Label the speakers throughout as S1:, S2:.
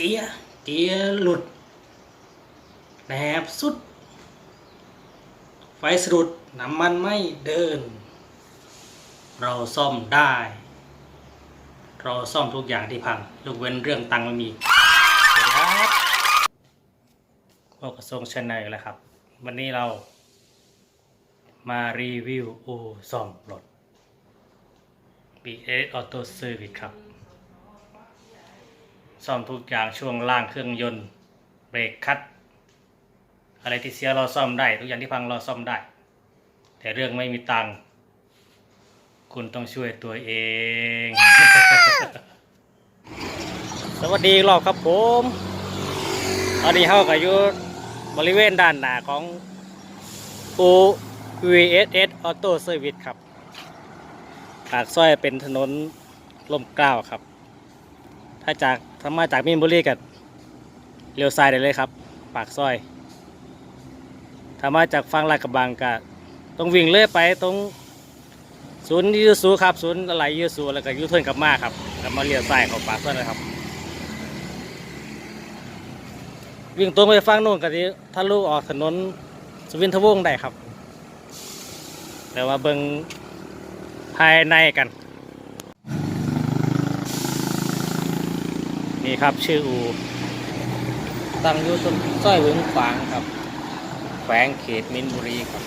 S1: สีย เกียร์หลุดแหนบสุด ไฟสะดุดน้ำมันไม่เดิน เราซ่อมได้ เราซ่อมทุกอย่างที่พังยกเว้นเรื่องตังค์ไม่มีครับพวกกระทรวงชนในแล้วครับ วันนี้เรามารีวิวอูซ่อมรถ BS Auto Service ครับ ซ่อมทุกอย่างช่วงล่างเครื่องยนต์เบรกคัดอะไรที่เสียเราซ่อมได้ ทุกอย่างที่พังเราซ่อมได้ แต่เรื่องไม่มีตังค์คุณต้องช่วยตัวเอง สวัสดีรอบครับผมตอนนี้เข้ากับอยู่บริเวณด้านหน้าของอู VSS Auto Service ครับปากซอยเป็นถนนลมเกล้าวครับ ถ้าจาก ถ้ามาจากมีนบุรีกับเลี้ยวซ้ายได้เลยครับ ปากซอย ถ้ามาจากฝั่งลาดกระบังก็ต้องวิ่งเลื่อยไปตรงศูนย์ยูซูครับศูนย์อะไรยูซูแล้วก็ยูเทิร์นกลับมาครับแล้วมาเลี้ยวซ้ายข้าปากซอยนะครับ วิ่งตรงไปฝั่งโน้นก็ที่ทะลุออกถนนสุวินทวงศ์ได้ครับ แต่ว่าเบิ่งภายในกัน นี่ครับชื่ออูตั้งอยู่ตรงซอยเวิงฝางครับ แขวงเขตมินบุรีครับ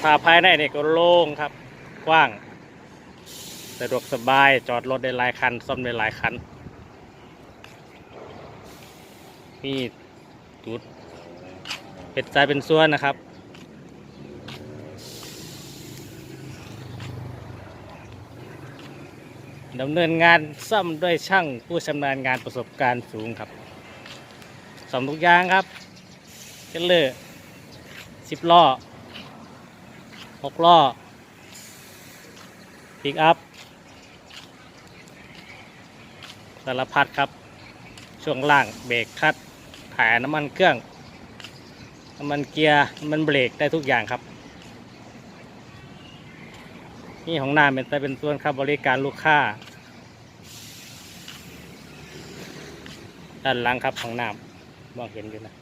S1: ถ้าภายในนี่ก็โล่งครับ กว้าง สะดวกสบายจอดรถได้หลายคันซ่อมได้หลายคันนี่จุด เป็ดสายเป็นส่วนนะครับ ดำเนินงานซ่อมด้วยช่างผู้ชำนาญงานประสบการณ์สูงครับซ่อมทุกอย่างครับเทรลเลอร์สิบล้อหกล้อปิกอัพสารพัดครับ ช่วงล่างเบรกคัดถ่ายน้ำมันเครื่อง น้ำมันเกียร์ น้ำมันเบรกได้ทุกอย่างครับ นี่ของน้ำเป็นแต่เป็นส่วนครับริการลูกค้าด้านหลังครับของน้ำมองเห็นอยู่นะ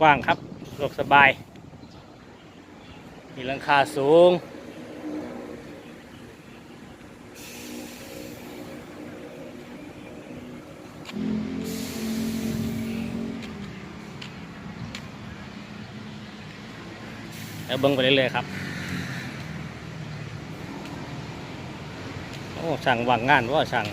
S1: กว้างครับสะดวกสบาย มีหลังคาสูง แล้วเบิ้งไปเรื่อยๆครับ โอ้ช่างวางงานว่าช่าง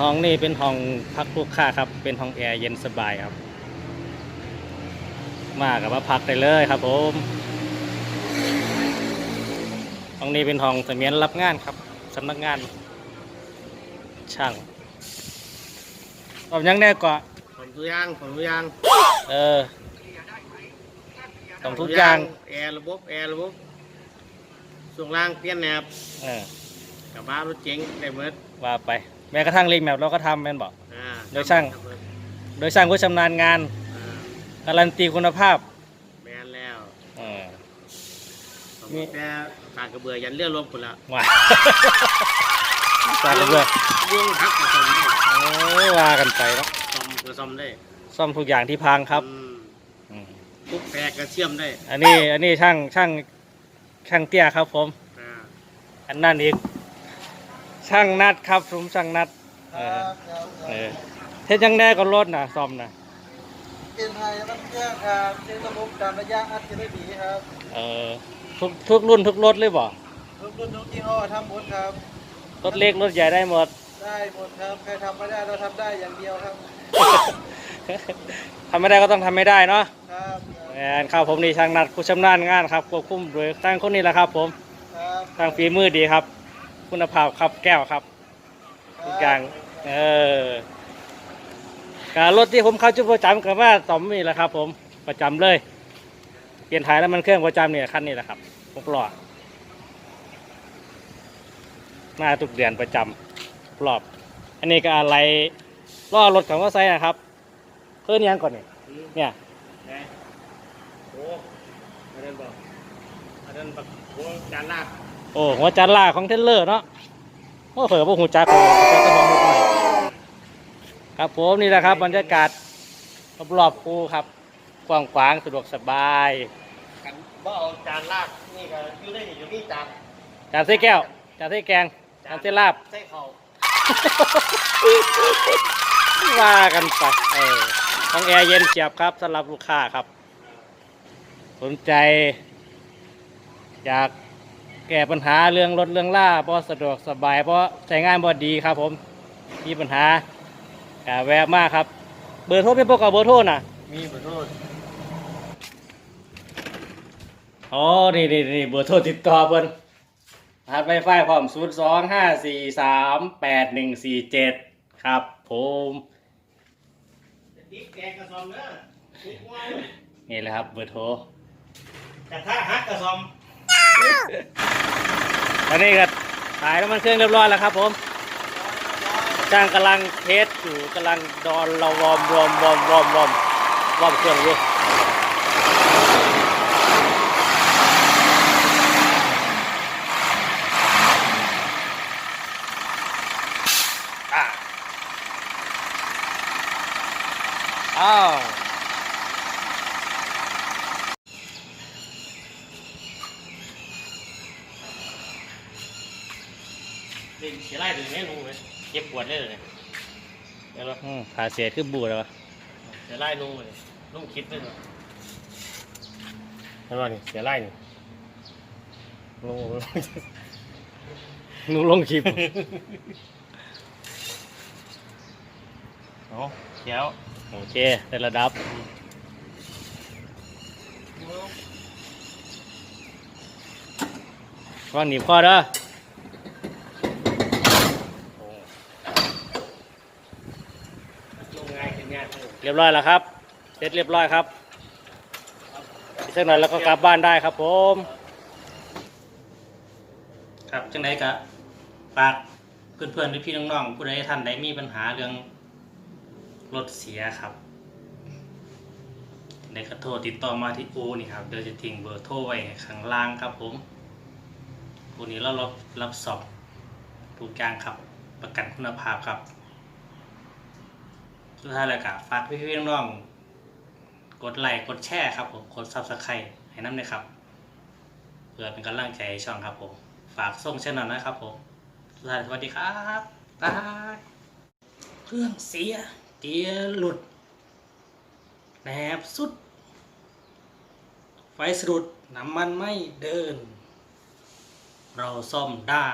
S1: ห้องนี้เป็นห้องพักลูกค้าครับ เป็นห้องแอร์เย็นสบายครับ มากับมาพักได้เลยครับผมห้องนี้เป็นห้องเสมียนรับงานครับสำนักงานช่างตอบยังแน่กว่า
S2: ทุกอย่างผมทุกอย่าง
S1: เออต้องทุกอย่าง
S2: แอร์ระบบแอร์ระบบส่วนล่างเปลี่ยนแนบ
S1: เออ
S2: กับบ้านรถเจ๋งได้เบิด
S1: ว่าไป แม้กระทั่งลิงแมปเราก็ทำแม่นบอก
S2: อ่า
S1: โดยช่าง โดยช่างผู้ชำนาญงาน
S2: อ่า
S1: การันตีคุณภาพ
S2: แมนแล้ว
S1: เออ
S2: ผม
S1: นี่
S2: แต่ปากกระเบือยันเรือลบคนละ
S1: ว่าตายแล้วเพื่อน
S2: ยุ่งทักกระสมได้
S1: โอ้ยว่ากันไปเนาะ
S2: ซ่อมกระสมได้
S1: ซ่อมทุกอย่างที่พังครับ
S2: อืม
S1: อืม
S2: ทุกแปรกระเชื่อมได้
S1: อันนี้อันนี้ช่างช่างช่างเตี้ยครับผม
S2: อ่า
S1: อันนั้นอีกช่างนัดครับผมช่างนัด เออเออเฮ็ดยังแน่ก็รถนะซ่อมนะ
S3: เกณฑ์ไทยมันเครื่องครับเช็คระบบการระยะอัดจะได้ดีครับ
S1: เออทุกทุกรุ่นทุกรถเลยบ่
S3: ทุกรุ่นทุกยี่ห้อทำหมดครับ
S1: รถเล็กรถใหญ่ได้หมด
S3: ได้หมดครับ ใครทำไม่ได้เราทำได้อย่างเดียวครับ
S1: ทำไม่ได้ก็ต้องทำไม่ได้เนาะ
S3: ครับ
S1: แอนครับผมนี่ช่างนัดผู้ชำนาญงานครับควบคุมโดยตั้งคนนี้แหละครับ ผม
S3: ครับ
S1: ตั้งฝีมือดีครับ คุณภาพครับแก้วครับทุกอย่างเออการรถที่ผมเข้าจุดประจำกับว่าต่อมนี่แหละครับ ผมประจำเลย เปลี่ยนถ่ายแล้วมันเครื่องประจำเนี่ยคันนี้แหละครับหกล้อมาทุกเดือนประจำ รอบ อันนี้ก็อะไรล้อรถของว่าไซนะครับเพื่อนยังก่อนนี่
S2: อื
S1: เนี่ย
S2: ไหนโอ้อันนั้นบอกอันนั้นแบบโอ้จานลาก
S1: โอ้หัวจันล่าของเทนเลอร์เนาะโอ้เผยพวกหูจักเลยจักเจ้าของรถหน่อยครับผมนี่แหละครับบรรยากาศรอบๆคูครับกว้างขวางสะดวกสบาย
S2: กันบ่เอาจานลากนี่ก็อยู่ได้อยู่นี่จาน
S1: จานเส้แก้วจานเส้แกงจานเส้ลาบ
S2: ใส่เขา
S1: ว่ากันไปเออห้องแอร์เย็นเฉียบครับสำหรับลูกค้าครับ สนใจ อยากแก้ปัญหาเรื่องรถเรื่องล่าเพราะสะดวกสบายเพราะใช้งานบอดีครับผมมีปัญหากแวะมากครับ เบอร์โทรเป็นพวกกับเบอร์โทรน่ะ
S2: มีขอโทษ
S1: อ๋อนี่นี่นี่เบอร์โทรติดต่อเพิ่น รหัสไวไฟพร้อม0 2 5 4 3 8 1 4 7ครับ ผม
S2: ติ๊กแกงกระซอมเนอะติ๊กว่า
S1: นี่แหละครับเบอร์โทร
S2: แต่ถ้าฮักกระซอม
S1: ตอนนี้ก็ขายน้ำมันเครื่องเรียบร้อยแล้วครับผมช่างกำลังเทสอยู่กำลังดอนเราวอร์มวอร์มวอร์มวอร์มวอร์มวอร์มเครื่องอยู่อะ อ้าว
S2: เล่นเสียไล่ถึงไม่รู้เลยเจ็บปวดเลยเลยเดี๋ยวเรา
S1: อืมขาเสียคือบูดแล้ววะ
S2: เสียไล่นุ่งเลยนุ่งคิดด้วยเหรอเห็นป่ะนี่เสียไล่นี่นุ่ง
S1: หนูลงคลิป
S2: โอ้เดี๋ยว
S1: โอเคได้ระดับวางหนีบข้อเด้อ
S2: ลงง่ายขึ้นง่ายเลย
S1: เรียบร้อยแล้วครับ เสร็จเรียบร้อยครับอีกสักหน่อยแล้วก็กลับบ้านได้ครับผม ครับจังไดกะฝากเพื่อนๆพี่ๆน้องๆผู้ใดท่านใดมีปัญหาเรื่อง รถเสียครับในกระโทรติดต่อมาที่อูนี่ครับเดี๋ยวจะทิ้งเบอร์โทรไว้ข้างล่างครับผมอูนี้เรารับรับสอบทุกอย่างครับ ประกันคุณภาพครับ สุดท้ายแล้วก็ฝากพี่ๆน้องๆกดไลค์กดแชร์ครับผมกดซับสไครต์ให้น้ำเลยครับ เพื่อเป็นกำลังใจให้ช่องครับผมฝากส่งช่องนะครับผมสุดท้ายสวัสดีครับบายเครื่องเสีย เกียร์หลุดแหนบสุด ไฟสะดุดน้ำมันไม่เดิน เราซ่อมได้